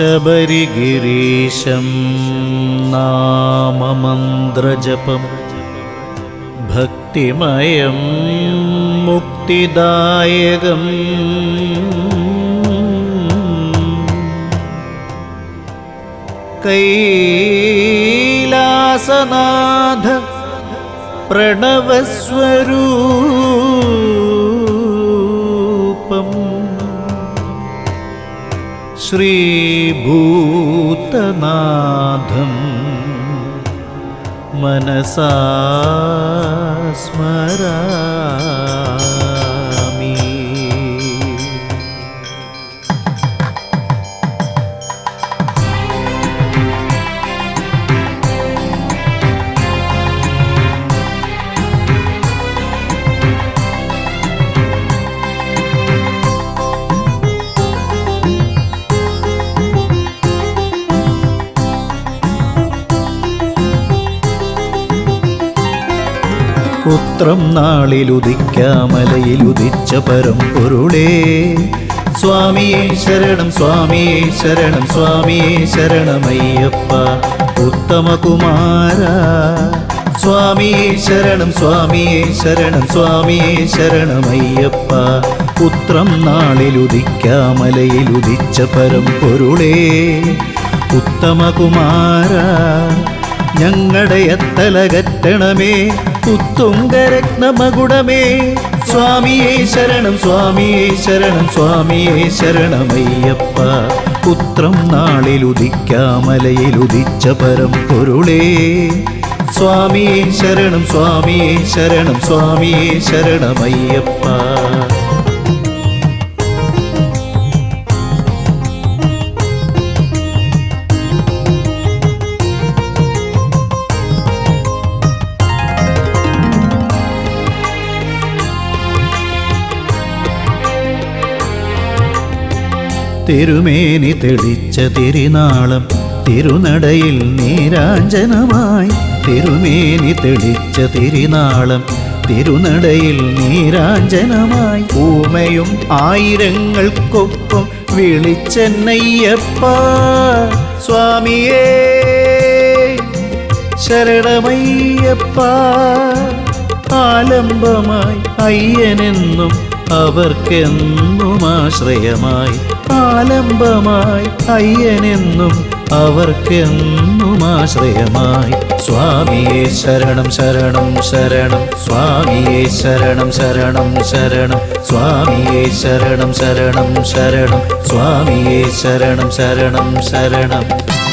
शबरिगिरीशं नाममन्द्रजपं भक्तिमयं मुक्तिदायकम् कैलासनाथ प्रणवस्वरूपम् ശ്രീഭൂതനാഥം മനസാ പുത്രം നാളിലുദിക്കാമലയിലുദിച്ച പരമ്പൊരുളേ. സ്വാമിയെ ശരണം സ്വാമിയെ ശരണം സ്വാമിയെ ശരണമയ്യപ്പ ഉത്തമകുമാര. സ്വാമിയെ ശരണം സ്വാമിയെ ശരണം സ്വാമിയെ ശരണമയ്യപ്പ പുത്രം നാളിലുദിക്കാമലയിലുദിച്ച പരമ്പൊരുളേ. ഉത്തമകുമാര ഞങ്ങളുടെ എത്തലകറ്റണമേ. പുത്തുങ്കരത്നമകുടമേ സ്വാമിയെ ശരണം സ്വാമിയെ ശരണം സ്വാമിയെ ശരണമയ്യപ്പ. പുത്രം നാളിലുദിക്കാമലയിലുദിച്ച പരം പൊരുളേ. സ്വാമിയെ ശരണം സ്വാമിയെ ശരണം സ്വാമിയെ ശരണമയ്യപ്പ. തിരുമേനി തെളിച്ച തിരുനാളം തിരുനടയിൽ നീരാഞ്ജനമായി. തിരുമേനി തെളിച്ച തിരുനാളം തിരുനടയിൽ നീരാഞ്ജനമായി. ഊമയും ആയിരങ്ങൾക്കൊപ്പം വിളിച്ചെന്നയ്യപ്പ. സ്വാമിയേ ശരണമയ്യപ്പ. ആലംബമായി അയ്യനെന്നും അവർക്കെന്നും ആശ്രയമായി. ആലംബമായി അയ്യനെന്നും അവർക്കെന്നും ആശ്രയമായി. സ്വാമിയെ ശരണം ശരണം ശരണം. സ്വാമിയെ ശരണം ശരണം ശരണം. സ്വാമിയെ ശരണം ശരണം ശരണം. സ്വാമിയെ ശരണം ശരണം ശരണം.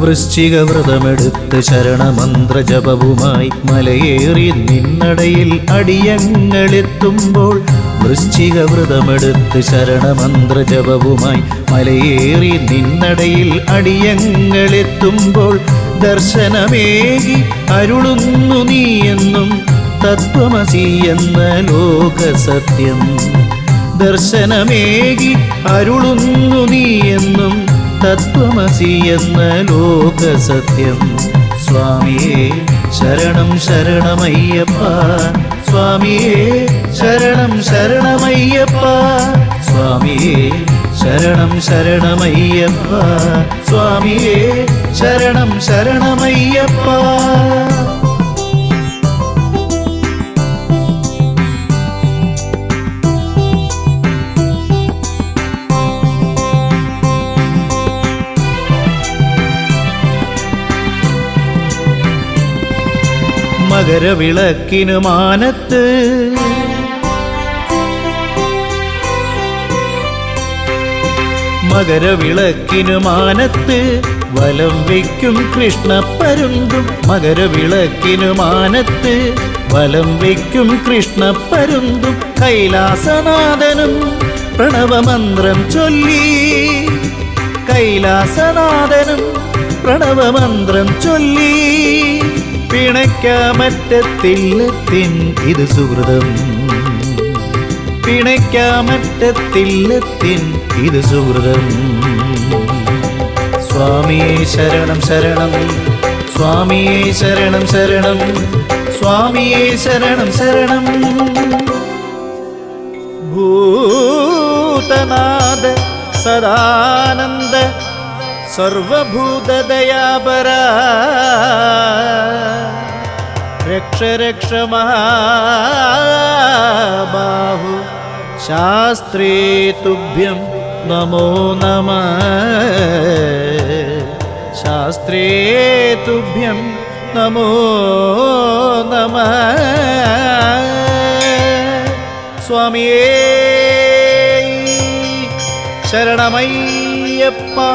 വൃശ്ചിക വ്രതമെടുത്ത് ശരണമന്ത്ര ജപവുമായി മലയേറി നിന്നടയിൽ അടിയങ്ങളെത്തുമ്പോൾ വൃശ്ചിക വ്രതമെടുത്ത് ശരണമന്ത്ര ജപവുമായി മലയേറി നിന്നടയിൽ അടിയങ്ങളെത്തുമ്പോൾ ദർശനമേകി അരുളുന്നു നീ എന്നും തത്വമസി എന്ന ലോകസത്യം. ദർശനമേകി അരുളുന്നു നീ തത്വമസി എന്ന ലോകസത്യം. സ്വാമിയേ ശരണം ശരണമയ്യപ്പ. സ്വാമിയേ ശരണം ശരണമയ്യപ്പ. സ്വാമിയേ ശരണം ശരണമയ്യപ്പ. സ്വാമിയേ ശരണം ശരണമയ്യപ്പ. മകരവിളക്കിനു മാനത്ത്. മകരവിളക്കിനു മാനത്ത് വലം വയ്ക്കും കൃഷ്ണപ്പരുന്തും മകരവിളക്കിനു മാനത്ത് വലം വയ്ക്കും കൃഷ്ണപ്പരുന്തും കൈലാസനാഥനും പ്രണവമന്ത്രം ചൊല്ലി. കൈലാസനാഥനും പ്രണവമന്ത്രം ചൊല്ലി. പിണയ്ക്കാമറ്റത്തില്ലത്തിൻ ഇത് സുഹൃതം. പിണയ്ക്കാമറ്റത്തില്ലത്തിൻ ഇത് സുഹൃതം. സ്വാമിയെ ശരണം ശരണം. സ്വാമിയെ ശരണം ശരണം. സ്വാമിയെ ശരണം ശരണം. ഭൂതനാഥ സദാനന്ദ सर्वभूतदयापरा। रक्ष रक्ष महाबाहु शास्त्रे तुभ्यं नमो नमः। शास्त्रे तुभ्यं नमो नमः। स्वामी शरणमय्यप्पा।